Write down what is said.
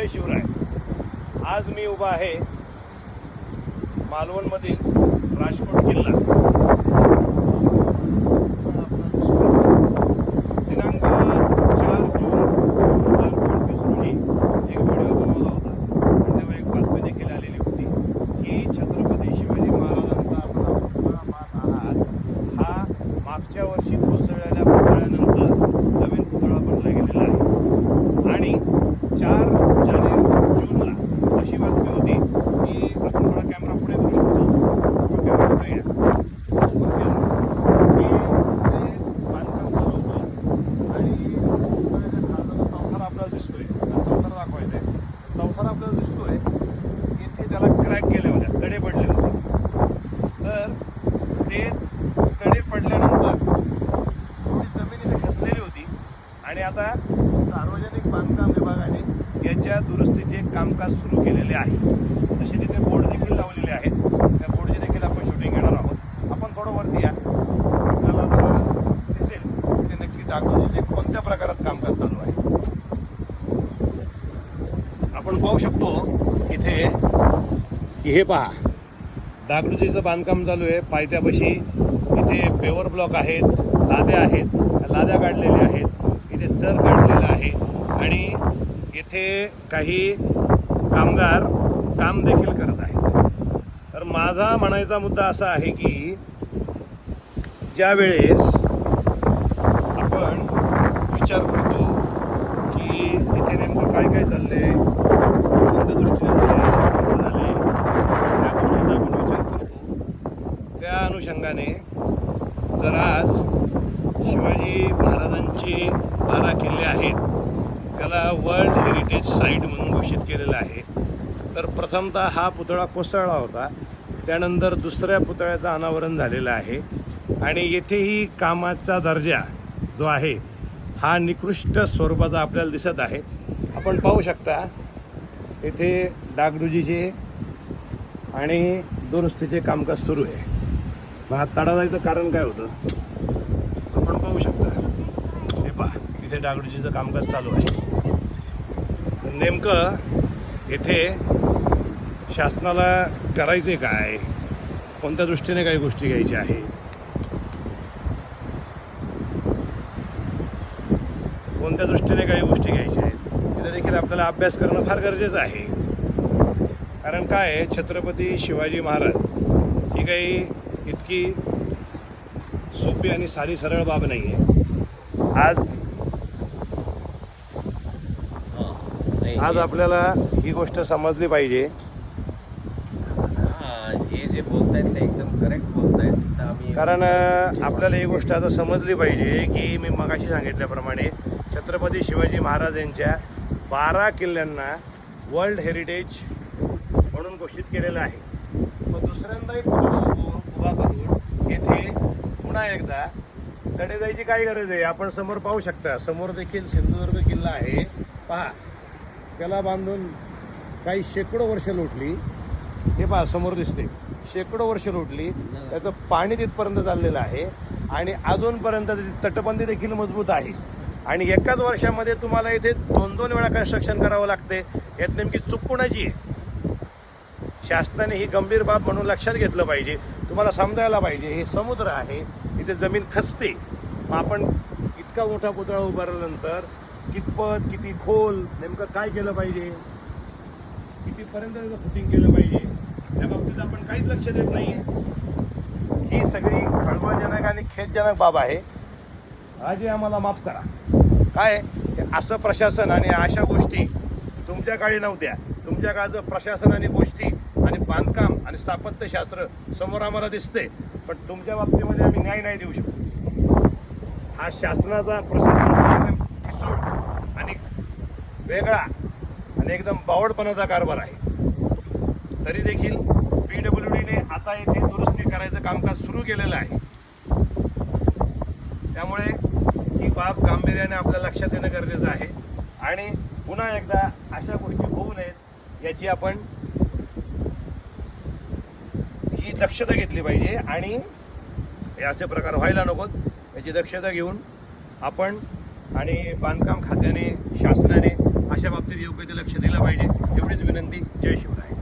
जय शिवराय. आज मी उभा आहे मालवणमधील राजकोट किल्ला दिनांक चार जून दोन हजार पंचवीस रोजी एक व्हिडिओ बनवला होता आणि तेव्हा एक बातमी देखील आलेली होती की छत्रपती शिवाजी महाराजांचा आपला पुतळा पाहत आहात हा मागच्या वर्षी कोसळलेल्या पुतळ्यानंतर नवीन पुतळा बनला गेलेला आहे आणि चार जानेवारी जूनला अशी बातमी होती की आपण थोडा कॅमेरा पुढे करू शकतो कॅमेरा पुढे या वरती आणू. की ते बांधकाम चालू होतं आणि पुतळ्याच्या खालचा चौथरा आपल्याला दिसतोय हा चौथरा दाखवायचा आहे चौथरा आपल्याला दिसतोय इथे त्याला क्रॅक गेले होते तडे पडले होते तर ते तडे पडल्यानंतर थोडी जमीन इथे खचलेली होती. आणि आता सार्वजनिक बांधकाम विभागाने याच्या दुरुस्तीचे कामकाज सुरू केलेले आहे. तसे तिथे बोर्ड देखील लावलेले आहेत. त्या बोर्डचे देखील आपण शूटिंग घेणार आहोत. आपण थोडं वरती या. आपल्याला दिसेल ते नक्की डागडुजीचे कोणत्या प्रकारात कामकाज चालू आहे. आपण पाहू शकतो इथे की हे पहा. डागडुजीचं बांधकाम चालू आहे. पायथ्यापाशी इथे पेवर ब्लॉक आहेत लाद्या आहेत लाद्या काढलेल्या आहेत इथे चर काढलेला आहे. आणि इथे काही कामगार काम देखील करत आहेत. तर माझा म्हणायचा मुद्दा असा आहे की ज्या वेळेस आपण विचार करतो की इथे नेमकं काय काय चाललंय कोणत्या दृष्टीने झाले कसं झाले त्या गोष्टीचा आपण विचार करतो. त्या अनुषंगाने तर आज शिवाजी महाराजांचे बारा किल्ले आहेत. त्याला वर्ल्ड हेरिटेज साईट म्हणून घोषित केलेलं आहे. तर प्रथमतः हा पुतळा कोसळला होता. त्यानंतर दुसऱ्या पुतळ्याचं अनावरण झालेलं आहे. आणि येथेही कामाचा दर्जा जो आहे हा निकृष्ट स्वरूपाचा आपल्याला दिसत आहे. आपण पाहू शकता येथे डागडुजीचे आणि दुरुस्तीचे कामकाज सुरू आहे. मग हा तडा जायचं कारण काय होतं? आपण पाहू शकता. हे पहा इथे डागडुजीचं कामकाज चालू आहे. नेमकं येथे शासनाला करायचे काय? कोणत्या दृष्टीने काही गोष्टी घ्यायच्या आहेत? कोणत्या दृष्टीने काही गोष्टी घ्यायच्या आहेत? तिथे देखील आपल्याला अभ्यास करणं फार गरजेचं आहे. कारण काय? आहे, छत्रपती शिवाजी महाराज ही काही इतकी सोपी आणि साधी सरळ बाब नाही आहे आज आज आपल्याला ही गोष्ट समजली पाहिजे. हा, जे बोलतायत ते एकदम करेक्ट बोलतायत. आम्ही कारण आपल्याला ही गोष्ट आता समजली पाहिजे की मी मगाशी सांगितल्याप्रमाणे छत्रपती शिवाजी महाराज यांच्या बारा किल्ल्यांना वर्ल्ड हेरिटेज म्हणून घोषित केलेलं आहे. मग दुसऱ्यांदा एक उभा करून येथे पुन्हा एकदा तडे जायची काय गरज आहे? आपण समोर पाहू शकता. समोर देखील सिंधुदुर्ग किल्ला आहे. पहा त्याला बांधून काही शेकडो वर्ष लोटली. हे पहा समोर दिसते. शेकडो वर्ष लोटली. त्याचं पाणी तिथपर्यंत चाललेलं आहे. आणि अजूनपर्यंत त्याची तटबंदी देखील मजबूत आहे. आणि एकाच वर्षामध्ये तुम्हाला इथे दोन दोन वेळा कन्स्ट्रक्शन करावं लागते. यात नेमकी चूक कुणाची आहे? शासनाने ही गंभीर बाब म्हणून लक्षात घेतलं पाहिजे. तुम्हाला समजायला पाहिजे. हे समुद्र आहे. इथे जमीन खचते. मग आपण इतका मोठा पुतळा उभारल्यानंतर कितपत किती खोल नेमकं काय केलं पाहिजे? कितीपर्यंत त्याचं फुटिंग केलं पाहिजे? त्या बाबतीत आपण काहीच लक्ष देत नाही ही सगळी खळबळजनक आणि खेदजनक बाब आहे. आजी आम्हाला माफ करा. काय? असं प्रशासन आणि अशा गोष्टी तुमच्या काळी नव्हत्या. तुमच्या काळचं प्रशासन आणि गोष्टी आणि बांधकाम आणि स्थापत्यशास्त्र समोर आम्हाला दिसते पण तुमच्या बाबतीमध्ये आम्ही न्याय नाही देऊ शकतो. हा शासनाचा प्रशासनाचा एकदम आणि वेगळा आणि एकदम बावडपणाचा कारभार आहे. तरी देखील पी डब्ल्यू डीने आता येथे दुरुस्ती करायचं कामकाज सुरू केलेलं आहे. त्यामुळे ही बाब गांभीर्याने आपल्या लक्षात येणं गरजेचं आहे. आणि पुन्हा एकदा अशा गोष्टी होऊ नयेत याची आपण ही दक्षता घेतली पाहिजे आणि हे असे प्रकार व्हायला नकोत. याची दक्षता घेऊन आपण आणि बांधकाम खात्याने शासनाने अशा बाबतीत योग्य ते लक्ष दिलं पाहिजे. एवढीच विनंती. जय शिवराय.